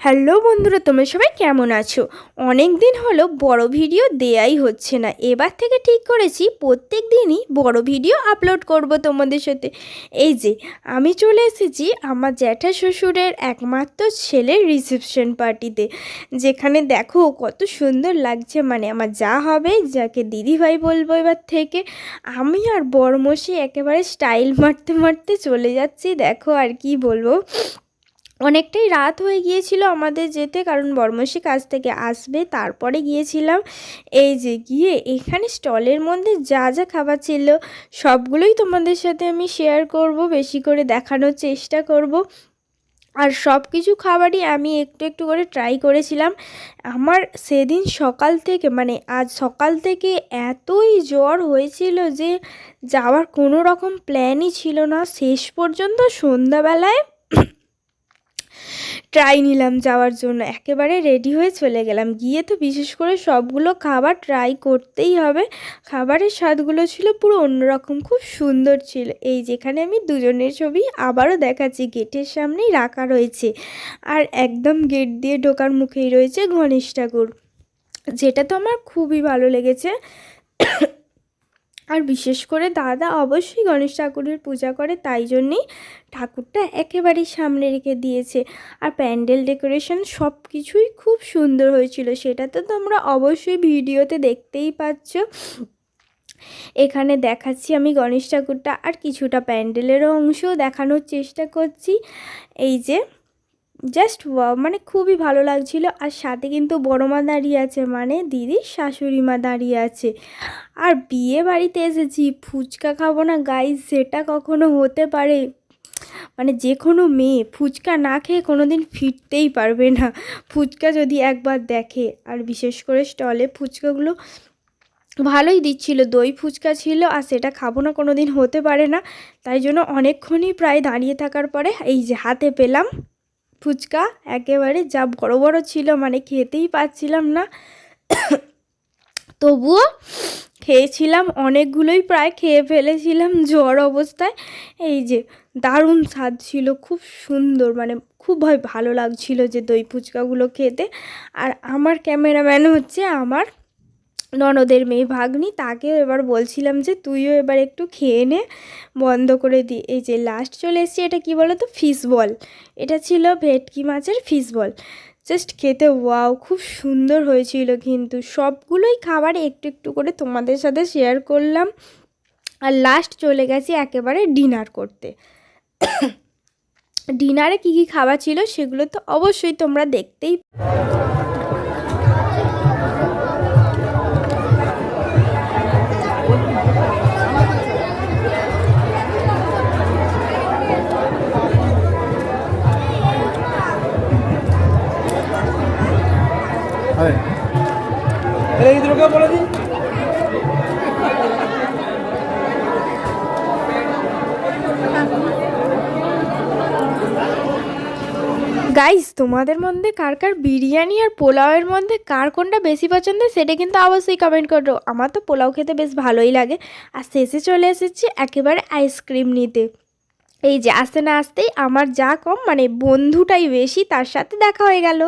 Hello বন্ধুরা, তোমরা সবাই কেমন আছো? অনেক দিন হলো বড় ভিডিও দেয়াই হচ্ছে না। এবার থেকে ঠিক করেছি প্রত্যেক দিনই বড় ভিডিও আপলোড করব তোমাদের সাথে। এই যে, আমি চলে এসেছি আমার জ্যাঠা শ্বশুরের একমাত্র ছেলের রিসেপশন পার্টিতে যেখানে দেখো কত সুন্দর লাগছে মানে আমার যা হবে, যাকে দিদিভাই বলব এবার থেকে। আমি আর বড়মশি একেবারে স্টাইল মারতে মারতে চলে যাচ্ছি, দেখো আর কি বলব। অনেকটাই রাত হয়ে গিয়েছিল আমাদের যেতে, কারণ বর্মশী কাজ থেকে আসবে, তারপরে গিয়েছিলাম। এই যে গিয়ে এখানে স্টলের মধ্যে যা যা খাবার ছিল, সবগুলোই তোমাদের সাথে আমি শেয়ার করব, বেশি করে দেখানোর চেষ্টা করব। আর সব কিছু খাবারই আমি একটু একটু করে ট্রাই করেছিলাম। আমার সেদিন সকাল থেকে মানে আজ সকাল থেকে এতই জ্বর হয়েছিল যে, যাওয়ার কোনো রকম প্ল্যানই ছিল না। শেষ পর্যন্ত সন্ধ্যাবেলায় ট্রাই নিলাম যাওয়ার জন্য। একেবারে রেডি হয়ে চলে গেলাম। গিয়ে তো বিশেষ করে সবগুলো খাবার ট্রাই করতেই হবে। খাবারের স্বাদগুলো ছিল পুরো অন্যরকম, খুব সুন্দর ছিল। এই যেখানে আমি দুজনের ছবি আবারও দেখাচ্ছি, গেটের সামনেই রাখা রয়েছে। আর একদম গেট দিয়ে ঢোকার মুখেই রয়েছে গণেশ ঠাকুর। যেটা তো আমার খুবই ভালো লেগেছে। আর বিশেষ করে দাদা অবশ্যই গণেশ ঠাকুরের পূজা করে, তাই জন্যেই ঠাকুরটা একেবারেই সামনে রেখে দিয়েছে। আর প্যান্ডেল ডেকোরেশন সব কিছুই খুব সুন্দর হয়েছিল, সেটা তো তোমরা অবশ্যই ভিডিওতে দেখতেই পাচ্ছ। এখানে দেখাচ্ছি আমি গণেশ ঠাকুরটা, আর কিছুটা প্যান্ডেলেরও অংশও দেখানোর চেষ্টা করছি। এই যে জাস্ট মানে খুবই ভালো লাগছিল। আর সাথে কিন্তু বড় মা দাঁড়িয়ে আছে মানে দিদির শাশুড়ি মা দাঁড়িয়ে আছে। আর বিয়ে বাড়িতে এসেছি, ফুচকা খাব না গাইজ সেটা কখনো হতে পারে। মানে যে কোনো মেয়ে ফুচকা না খেয়ে কোনো দিন ফিরতেই পারবে না। ফুচকা যদি একবার দেখে, আর বিশেষ করে স্টলে ফুচকাগুলো ভালোই দিচ্ছিল, দই ফুচকা ছিল, আর সেটা খাব না কোনো দিন হতে পারে না। তাই জন্য অনেকক্ষণই প্রায় দাঁড়িয়ে থাকার পরে এই যে হাতে পেলাম। ফুচকা একেবারে যা বড় বড় ছিল মানে খেতেই পাচ্ছিলাম না। তবুও খেয়েছিলাম, অনেকগুলোই প্রায় খেয়ে ফেলেছিলাম জ্বর অবস্থায়। এই যে দারুণ স্বাদ ছিল, খুব সুন্দর মানে খুব ভয় ভালো লাগছিল যে দই ফুচকাগুলো খেতে। আর আমার ক্যামেরাম্যান হচ্ছে আমার ননদের মেয়ে ভাগ্নি, তাকেও এবার বলছিলাম যে তুইও এবার একটু খেয়ে নে, বন্ধ করে দি। এই যে লাস্ট চলে এসছে, এটা কি বলো তো ফিশ বল এটা ছিল ভেটকি মাছের ফিশ বল জাস্ট খেতে ওয়াও খুব সুন্দর হয়েছিল কিন্তু। সবগুলোই খাবার একটু একটু করে তোমাদের সাথে শেয়ার করলাম। আর লাস্ট চলে গেছি একেবারে ডিনার করতে। ডিনারে কী কী খাবার ছিল সেগুলো তো অবশ্যই তোমরা দেখতেই বলে গাইস তোমাদের মধ্যে কার কার বিরিয়ানি আর পোলাওয়ের মধ্যে কার কোনটা বেশি পছন্দ, সেটা কিন্তু অবশ্যই কমেন্ট করো। আমার তো পোলাও খেতে বেশ ভালোই লাগে। আর শেষে চলে এসেছি একেবারে আইসক্রিম নিতে। এই যে, আসতে না আসতেই আমার যা কম মানে বন্ধুটাই বেশি, তার সাথে দেখা হয়ে গেল।